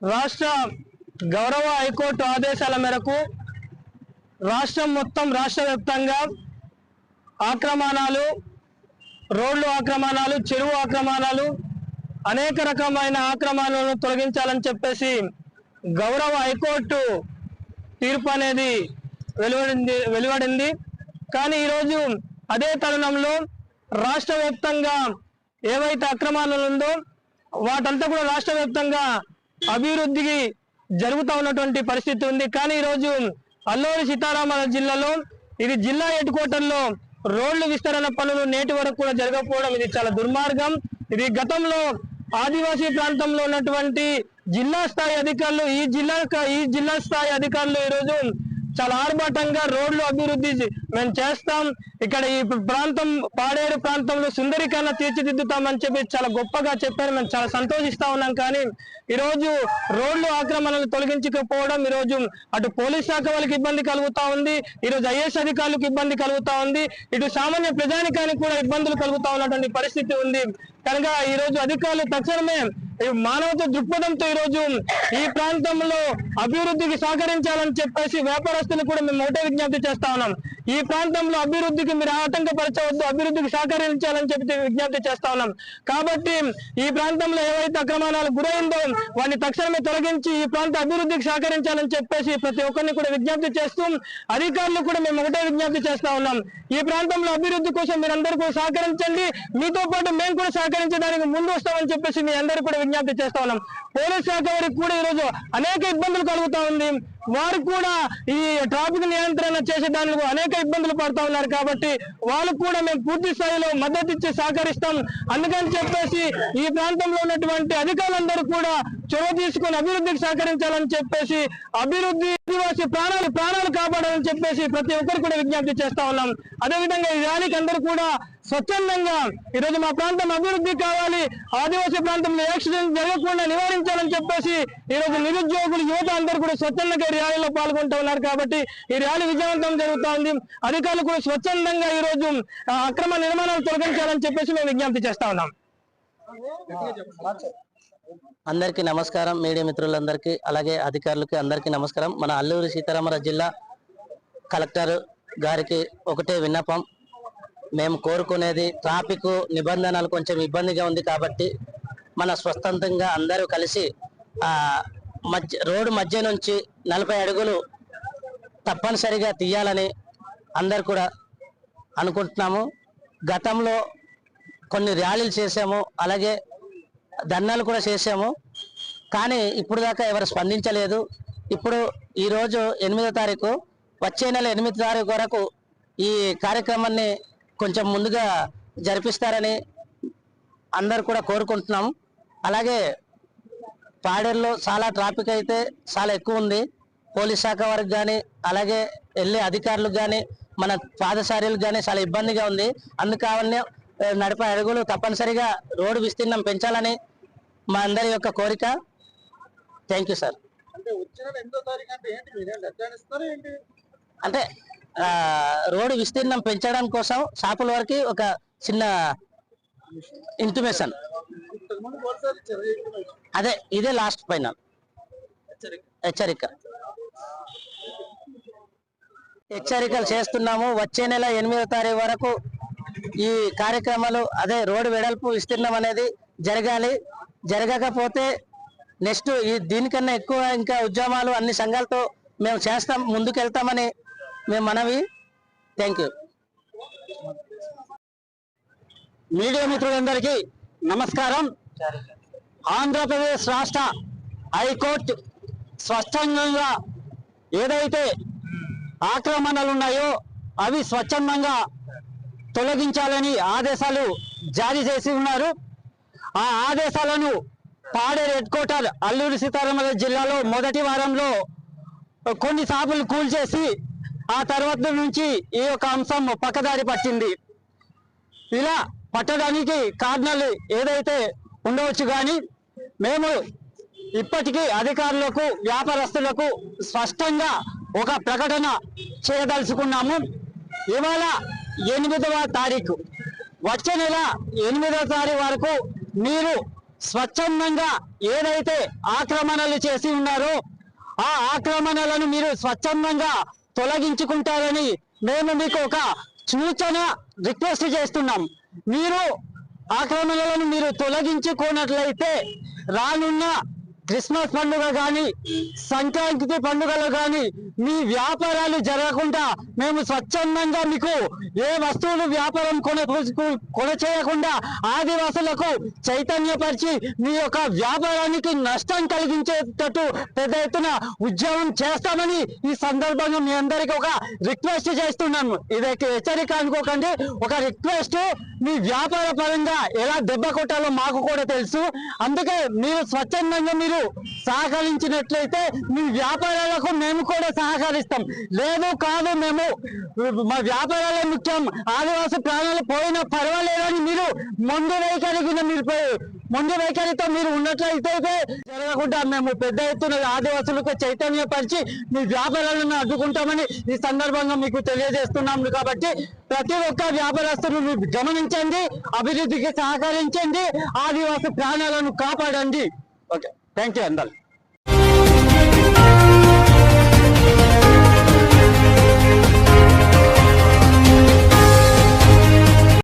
రాష్ట్ర గౌరవ హైకోర్టు ఆదేశాల మేరకు రాష్ట్రం మొత్తం రాష్ట్ర వ్యాప్తంగా ఆక్రమణాలు రోడ్లు ఆక్రమణాలు చెరువు ఆక్రమణాలు అనేక రకమైన ఆక్రమణలను తొలగించాలని చెప్పేసి గౌరవ హైకోర్టు తీర్పు అనేది వెలువడింది వెలువడింది. కానీ ఈరోజు అదే తరుణంలో రాష్ట్ర వ్యాప్తంగా ఏవైతే అక్రమాలు ఉందో వాటంతా కూడా రాష్ట్ర వ్యాప్తంగా అభివృద్ధికి జరుగుతూ ఉన్నటువంటి పరిస్థితి ఉంది. కానీ ఈరోజు అల్లూరి సీతారామరాజు జిల్లాలో ఇది జిల్లా హెడ్ క్వార్టర్లో రోడ్లు విస్తరణ పనులు నేటి వరకు కూడా జరగకపోవడం ఇది చాలా దుర్మార్గం. ఇది గతంలో ఆదివాసీ ప్రాంతంలో ఉన్నటువంటి జిల్లా స్థాయి అధికారులు ఈ జిల్లా ఈ జిల్లా స్థాయి అధికారులు ఈరోజు చాలా ఆర్భాటంగా రోడ్లు అభివృద్ధి మేము చేస్తాం. ఇక్కడ ఈ ప్రాంతం పాడేరు ప్రాంతంలో సుందరీకరణ తీర్చిదిద్దుతామని చెప్పి చాలా గొప్పగా చెప్పారు. మేము చాలా సంతోషిస్తా ఉన్నాం కానీ ఈరోజు రోడ్లు ఆక్రమణలు తొలగించకపోవడం ఈరోజు అటు పోలీస్ శాఖ వాళ్ళకి ఇబ్బంది కలుగుతా ఉంది ఈరోజు ఐఏఎస్ అధికారులకు ఇబ్బంది కలుగుతా ఉంది ఇటు సామాన్య ప్రజానికానికి కూడా ఇబ్బందులు కలుగుతా ఉన్నటువంటి పరిస్థితి ఉంది. కనుక ఈ రోజు అధికారులు తక్షణమే మానవత దృక్పథంతో ఈ రోజు ఈ ప్రాంతంలో అభివృద్ధికి సహకరించాలని చెప్పేసి వ్యాపారస్తులు కూడా మేము ఒకటే విజ్ఞప్తి చేస్తా ఉన్నాం. ఈ ప్రాంతంలో అభివృద్ధికి మీరు ఆటంకపరచవద్దు అభివృద్ధికి సహకరించాలని చెప్పి విజ్ఞప్తి చేస్తా ఉన్నాం. కాబట్టి ఈ ప్రాంతంలో ఏవైతే అక్రమాలకు గురైందో వాటిని తక్షణమే తొలగించి ఈ ప్రాంత అభివృద్ధికి సహకరించాలని చెప్పేసి ప్రతి ఒక్కరిని కూడా విజ్ఞప్తి చేస్తూ అధికారులు కూడా మేము ఒకటే విజ్ఞప్తి చేస్తా ఉన్నాం. ఈ ప్రాంతంలో అభివృద్ధి కోసం మీరందరూ కూడా సహకరించండి. మీతో పాటు మేము కూడా సహకరించడానికి ముందు వస్తామని చెప్పేసి మీ అందరూ కూడా విజ్ఞప్తి చేస్తా ఉన్నాం. పోలీస్ శాఖ వారికి కూడా ఈరోజు అనేక ఇబ్బందులు కలుగుతా ఉంది. వారు కూడా ఈ ట్రాఫిక్ నియంత్రణ చేసే దానిలో అనేక ఇబ్బందులు పడతా ఉన్నారు కాబట్టి వాళ్ళకు కూడా మేము పూర్తి స్థాయిలో మద్దతు ఇచ్చి సహకరిస్తాం. అందుకని చెప్పేసి ఈ ప్రాంతంలో ఉన్నటువంటి అధికారులందరూ కూడా చొరవ తీసుకొని అభివృద్ధికి సహకరించాలని చెప్పేసి అభివృద్ధి ఆదివాసీ ప్రాణాలు ప్రాణాలు కాపాడాలని చెప్పేసి ప్రతి ఒక్కరు కూడా విజ్ఞప్తి చేస్తా ఉన్నాం. అదేవిధంగా ఈ ర్యాలీకి అందరూ కూడా స్వచ్ఛందంగా ఈరోజు మా ప్రాంతం అభివృద్ధి కావాలి. ఆదివాసీ ప్రాంతంలో యాక్సిడెంట్ జరగకుండా నివారించాలని చెప్పేసి ఈరోజు నిరుద్యోగులు యువత అందరూ కూడా స్వచ్ఛందంగా ర్యాలీలో పాల్గొంటూ ఉన్నారు కాబట్టి ఈ ర్యాలీ విజయవంతం జరుగుతూ ఉంది అధికారులు కూడా స్వచ్ఛందంగా ఈ రోజు అక్రమ నిర్మాణాలు తొలగించాలని చెప్పేసి మేము విజ్ఞప్తి చేస్తా ఉన్నాం. అందరికీ నమస్కారం మీడియా మిత్రులందరికీ అలాగే అధికారులకి అందరికీ నమస్కారం. మన అల్లూరి సీతారామరాజు జిల్లా కలెక్టర్ గారికి ఒకటే విన్నపం. మేము కోరుకునేది ట్రాఫిక్ నిబంధనలు కొంచెం ఇబ్బందిగా ఉంది కాబట్టి మన స్వతంత్రంగా అందరూ కలిసి ఆ మధ్య రోడ్డు మధ్య నుంచి నలభై అడుగులు తప్పనిసరిగా తీయాలని అందరు కూడా అనుకుంటున్నాము. గతంలో కొన్ని ర్యాలీలు చేసాము అలాగే ధర్నాలు కూడా చేసాము కానీ ఇప్పుడు దాకా ఎవరు స్పందించలేదు. ఇప్పుడు ఈరోజు ఎనిమిదో తారీఖు వచ్చే నెల ఎనిమిది తారీఖు వరకు ఈ కార్యక్రమాన్ని కొంచెం ముందుగా జరిపిస్తారని అందరు కూడా కోరుకుంటున్నాము అలాగే పాడేరులో చాలా ట్రాఫిక్ అయితే చాలా ఎక్కువ ఉంది. పోలీస్ శాఖ వారికి కానీ అలాగే వెళ్ళే అధికారులకు కానీ మన పాదచారులకు కానీ చాలా ఇబ్బందిగా ఉంది. అందుకావన్నీ ఆ, నడిపే అడుగులు తప్పనిసరిగా రోడ్డు విస్తీర్ణం పెంచాలని మా అందరి యొక్క కోరిక. థ్యాంక్ యూ సార్ అంటే రోడ్డు విస్తీర్ణం పెంచడం కోసం షాపుల వరకు ఒక చిన్న ఇంటిమేషన్. అదే ఇదే లాస్ట్ ఫైనల్. హెచ్చరిక. హెచ్చరికలు చేస్తున్నాము. వచ్చే నెల ఎనిమిదో తారీఖు వరకు ఈ కార్యక్రమాలు అదే రోడ్డు వెడల్పు విస్తీర్ణం అనేది జరగాలి. జరగకపోతే నెక్స్ట్ ఈ దీనికన్నా ఎక్కువ ఇంకా ఉద్యమాలు అన్ని సంఘాలతో మేము చేస్తాం ముందుకు వెళ్తామని మేము మనవి. థ్యాంక్ యూ మీడియా మిత్రులందరికీ నమస్కారం. ఆంధ్రప్రదేశ్ రాష్ట్ర హైకోర్టు స్పష్టంగా ఏదైతే ఆక్రమణలు ఉన్నాయో అవి స్వచ్ఛందంగా తొలగించాలని ఆదేశాలు జారీ చేసి ఉన్నారు. ఆ ఆదేశాలను పాడేరు హెడ్ క్వార్టర్ అల్లూరి సీతారామరాజు జిల్లాలో మొదటి వారంలో కొన్ని షాపులు కూల్చేసి ఆ తర్వాత నుంచి ఈ యొక్క అంశం పక్కదారి పట్టింది. ఇలా పట్టడానికి కారణాలు ఏదైతే ఉండవచ్చు కానీ మేము ఇప్పటికీ అధికారులకు వ్యాపారస్తులకు స్పష్టంగా ఒక ప్రకటన చేయదలుచుకున్నాము. ఇవాళ ఎనిమిదవ తారీఖు. వచ్చే నెల ఎనిమిదవ తారీఖు వరకు మీరు స్వచ్ఛందంగా ఏదైతే ఆక్రమణలు చేసి ఉన్నారో ఆ ఆక్రమణలను మీరు స్వచ్ఛందంగా తొలగించుకుంటారని మేము మీకు ఒక సూచన రిక్వెస్ట్ చేస్తున్నాం. మీరు ఆక్రమణలను మీరు తొలగించుకున్నట్లయితే రానున్న క్రిస్మస్ పండుగ కానీ సంక్రాంతి పండుగలు కానీ మీ వ్యాపారాలు జరగకుండా మేము స్వచ్ఛందంగా మీకు ఏ వస్తువులు వ్యాపారం కొన కొన చేయకుండా ఆదివాసులకు చైతన్యపరిచి మీ యొక్క వ్యాపారానికి నష్టం కలిగించేటట్టు పెద్ద ఎత్తున ఉద్యమం చేస్తామని ఈ సందర్భంగా మీ అందరికీ ఒక రిక్వెస్ట్ చేస్తున్నాము ఇది హెచ్చరిక అనుకోకండి. ఒక రిక్వెస్ట్ మీ వ్యాపార పరంగా ఎలా దెబ్బ కొట్టాలో మాకు కూడా తెలుసు. అందుకే మీరు స్వచ్ఛందంగా మీరు సహకరించినట్లయితే మీ వ్యాపారాలకు మేము కూడా సహకరిస్తాం. లేదు కాదు మేము మా వ్యాపారాలే ముఖ్యం. ఆదివాసి ప్రాణాలు పోయినా పర్వాలేదని మీరు ముందు వేయగలిగిన మీరు ముందు వైఖరితో మీరు ఉన్నట్లయితే జరగకుండా మేము పెద్ద ఎత్తున ఆదివాసులకు చైతన్యపరిచి మీ వ్యాపారాలను అడ్డుకుంటామని ఈ సందర్భంగా మీకు తెలియజేస్తున్నాము కాబట్టి ప్రతి ఒక్క వ్యాపారస్తులు మీరు గమనించండి అభివృద్ధికి సహకరించండి ఆదివాసి ప్రాణాలను కాపాడండి. ఓకే. థ్యాంక్ యూ అందరు.